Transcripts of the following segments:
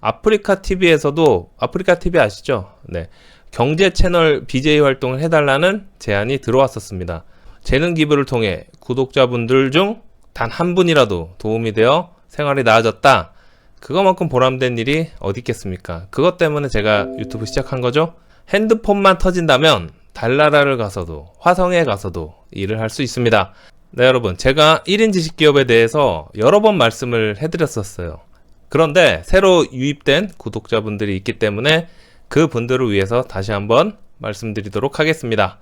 아프리카 TV에서도 아프리카 TV 아시죠? 네. 경제 채널 BJ 활동을 해달라는 제안이 들어왔었습니다. 재능 기부를 통해 구독자분들 중 단 한 분이라도 도움이 되어 생활이 나아졌다. 그거만큼 보람된 일이 어디 있겠습니까? 그것 때문에 제가 유튜브 시작한 거죠. 핸드폰만 터진다면 달나라를 가서도 화성에 가서도 일을 할 수 있습니다. 네, 여러분. 제가 1인 지식 기업에 대해서 여러 번 말씀을 해드렸었어요. 그런데 새로 유입된 구독자분들이 있기 때문에 그 분들을 위해서 다시 한번 말씀드리도록 하겠습니다.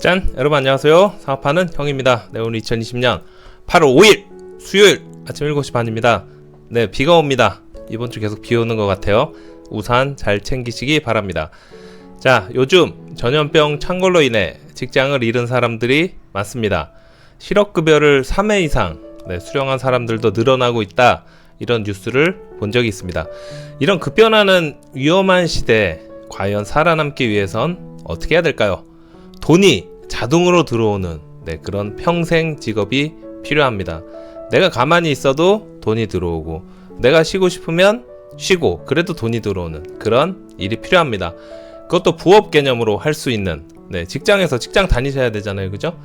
짠! 여러분 안녕하세요. 사업하는 형입니다. 네, 오늘 2020년 8월 5일 수요일 아침 7시 반입니다. 네, 비가 옵니다. 이번 주 계속 비 오는 것 같아요. 우산 잘 챙기시기 바랍니다. 자, 요즘 전염병 창궐로 인해 직장을 잃은 사람들이 많습니다. 실업급여를 3회 이상 네, 수령한 사람들도 늘어나고 있다. 이런 뉴스를 본 적이 있습니다. 이런 급변하는 위험한 시대에 과연 살아남기 위해선 어떻게 해야 될까요? 돈이 자동으로 들어오는 네, 그런 평생 직업이 필요합니다. 내가 가만히 있어도 돈이 들어오고 내가 쉬고 싶으면 쉬고 그래도 돈이 들어오는 그런 일이 필요합니다. 그것도 부업 개념으로 할 수 있는 네, 직장에서 직장 다니셔야 되잖아요. 그죠?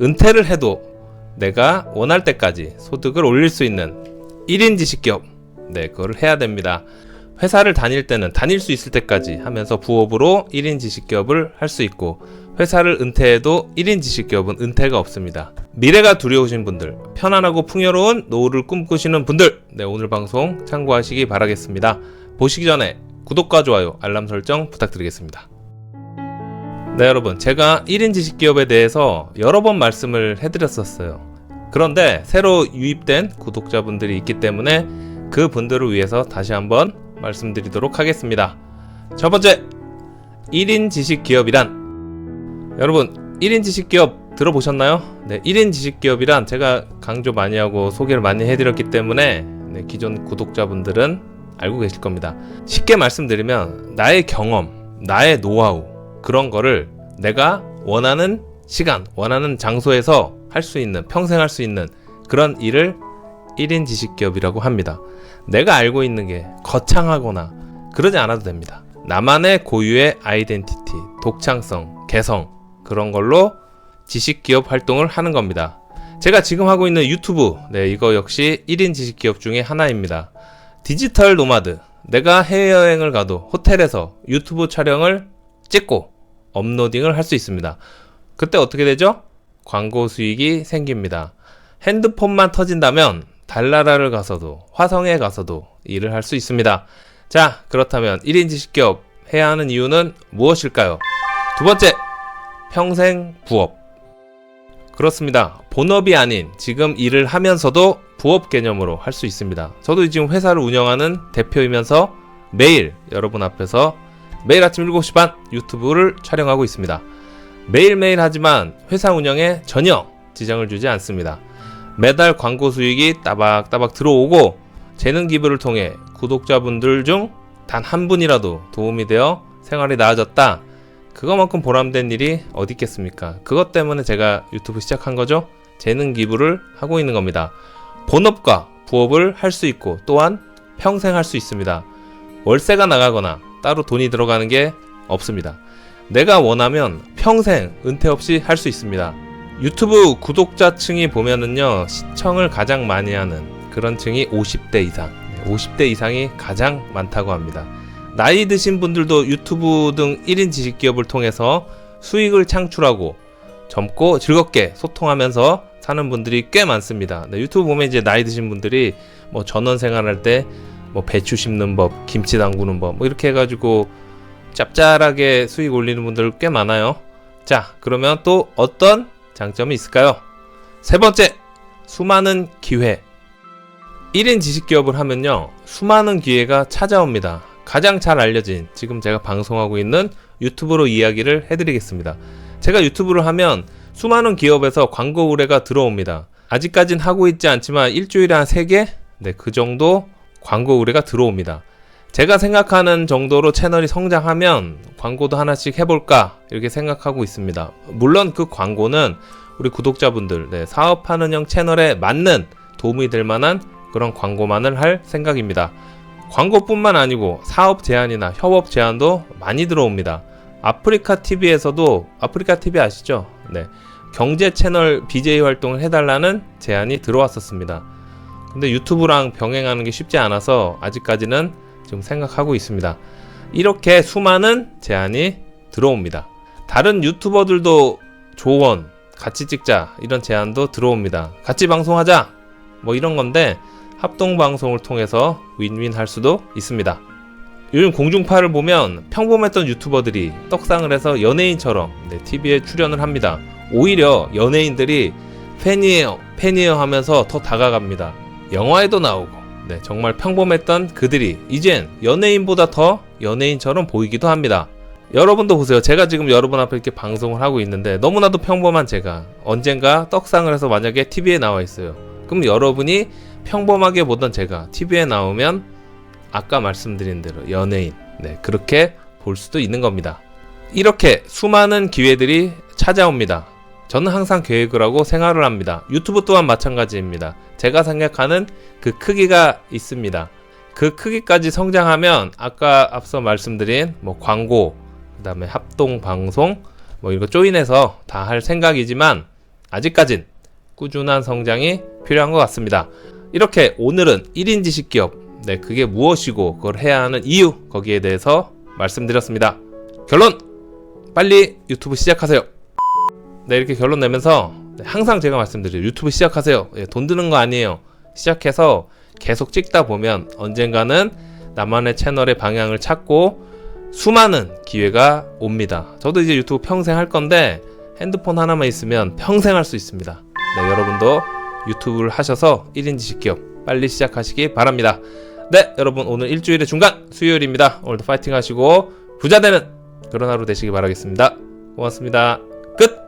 은퇴를 해도 내가 원할 때까지 소득을 올릴 수 있는 1인 지식기업 네, 그거를 해야 됩니다. 회사를 다닐 때는 다닐 수 있을 때까지 하면서 부업으로 1인 지식기업을 할 수 있고 회사를 은퇴해도 1인 지식기업은 은퇴가 없습니다. 미래가 두려우신 분들, 편안하고 풍요로운 노후를 꿈꾸시는 분들, 네, 오늘 방송 참고하시기 바라겠습니다. 보시기 전에 구독과 좋아요, 알람 설정 부탁드리겠습니다. 네, 여러분. 제가 1인 지식 기업에 대해서 여러 번 말씀을 해드렸었어요. 그런데 새로 유입된 구독자분들이 있기 때문에 그 분들을 위해서 다시 한번 말씀드리도록 하겠습니다. 첫 번째, 1인 지식 기업이란 여러분, 1인 지식 기업 들어보셨나요? 네, 1인 지식 기업이란 제가 강조 많이 하고 소개를 많이 해드렸기 때문에 네, 기존 구독자분들은 알고 계실 겁니다. 쉽게 말씀드리면 나의 경험, 나의 노하우 그런 거를 내가 원하는 시간, 원하는 장소에서 할 수 있는 평생 할 수 있는 그런 일을 1인 지식기업이라고 합니다. 내가 알고 있는 게 거창하거나 그러지 않아도 됩니다. 나만의 고유의 아이덴티티, 독창성, 개성 그런 걸로 지식기업 활동을 하는 겁니다. 제가 지금 하고 있는 유튜브, 네, 이거 역시 1인 지식기업 중에 하나입니다. 디지털 노마드, 내가 해외여행을 가도 호텔에서 유튜브 촬영을 찍고 업로딩을 할 수 있습니다. 그때 어떻게 되죠? 광고 수익이 생깁니다. 핸드폰만 터진다면 달나라를 가서도 화성에 가서도 일을 할 수 있습니다. 자, 그렇다면 1인 지식기업 해야 하는 이유는 무엇일까요? 두 번째, 평생 부업. 그렇습니다. 본업이 아닌 지금 일을 하면서도 부업 개념으로 할 수 있습니다. 저도 지금 회사를 운영하는 대표이면서 매일 여러분 앞에서 매일 아침 7시 반 유튜브를 촬영하고 있습니다. 매일매일 하지만 회사 운영에 전혀 지장을 주지 않습니다. 매달 광고 수익이 따박따박 들어오고 재능 기부를 통해 구독자분들 중 단 한 분이라도 도움이 되어 생활이 나아졌다. 그거만큼 보람된 일이 어디 있겠습니까? 그것 때문에 제가 유튜브 시작한 거죠. 재능 기부를 하고 있는 겁니다. 본업과 부업을 할 수 있고 또한 평생 할 수 있습니다. 월세가 나가거나 따로 돈이 들어가는 게 없습니다. 내가 원하면 평생 은퇴 없이 할 수 있습니다. 유튜브 구독자층이 보면은요, 시청을 가장 많이 하는 그런 층이 50대 이상, 50대 이상이 가장 많다고 합니다. 나이 드신 분들도 유튜브 등 1인 지식 기업을 통해서 수익을 창출하고 젊고 즐겁게 소통하면서 사는 분들이 꽤 많습니다. 네, 유튜브 보면 이제 나이 드신 분들이 뭐 전원 생활할 때 뭐 배추 심는 법, 김치 담그는 법, 뭐 이렇게 해가지고 짭짤하게 수익 올리는 분들 꽤 많아요. 자, 그러면 또 어떤 장점이 있을까요? 세 번째, 수많은 기회. 1인 지식 기업을 하면요, 수많은 기회가 찾아옵니다. 가장 잘 알려진 지금 제가 방송하고 있는 유튜브로 이야기를 해드리겠습니다. 제가 유튜브를 하면 수많은 기업에서 광고 의뢰가 들어옵니다. 아직까진 하고 있지 않지만 일주일에 한 3개? 네, 그 정도 광고 의뢰가 들어옵니다. 제가 생각하는 정도로 채널이 성장하면 광고도 하나씩 해볼까 이렇게 생각하고 있습니다. 물론 그 광고는 우리 구독자분들 네, 사업하는 형 채널에 맞는 도움이 될 만한 그런 광고만을 할 생각입니다. 광고뿐만 아니고 사업 제안이나 협업 제안도 많이 들어옵니다. 아프리카 TV에서도 아프리카 TV 아시죠? 네. 경제 채널 BJ 활동을 해달라는 제안이 들어왔었습니다. 근데 유튜브랑 병행하는 게 쉽지 않아서 아직까지는 지금 생각하고 있습니다. 이렇게 수많은 제안이 들어옵니다. 다른 유튜버들도 조언, 같이 찍자 이런 제안도 들어옵니다. 같이 방송하자 뭐 이런 건데 합동 방송을 통해서 윈윈 할 수도 있습니다. 요즘 공중파를 보면 평범했던 유튜버들이 떡상을 해서 연예인처럼 네, TV에 출연을 합니다. 오히려 연예인들이 팬이에요, 팬이에요 하면서 더 다가갑니다. 영화에도 나오고, 네, 정말 평범했던 그들이 이젠 연예인보다 더 연예인처럼 보이기도 합니다. 여러분도 보세요. 제가 지금 여러분 앞에 이렇게 방송을 하고 있는데 너무나도 평범한 제가 언젠가 떡상을 해서 만약에 TV에 나와 있어요. 그럼 여러분이 평범하게 보던 제가 TV에 나오면 아까 말씀드린 대로 연예인, 네, 그렇게 볼 수도 있는 겁니다. 이렇게 수많은 기회들이 찾아옵니다. 저는 항상 계획을 하고 생활을 합니다. 유튜브 또한 마찬가지입니다. 제가 생각하는 그 크기가 있습니다. 그 크기까지 성장하면 아까 앞서 말씀드린 뭐 광고, 그 다음에 합동 방송 뭐 이거 조인해서 다 할 생각이지만 아직까진 꾸준한 성장이 필요한 것 같습니다. 이렇게 오늘은 1인 지식 기업 네, 그게 무엇이고 그걸 해야 하는 이유 거기에 대해서 말씀드렸습니다. 결론 빨리 유튜브 시작하세요. 네, 이렇게 결론 내면서 네, 항상 제가 말씀드려요. 유튜브 시작하세요. 예, 돈 드는 거 아니에요. 시작해서 계속 찍다 보면 언젠가는 나만의 채널의 방향을 찾고 수많은 기회가 옵니다. 저도 이제 유튜브 평생 할 건데 핸드폰 하나만 있으면 평생 할 수 있습니다. 네, 여러분도 유튜브를 하셔서 1인 지식 기업 빨리 시작하시기 바랍니다. 네, 여러분 오늘 일주일의 중간 수요일입니다. 오늘도 파이팅 하시고 부자 되는 그런 하루 되시기 바라겠습니다. 고맙습니다. 끝!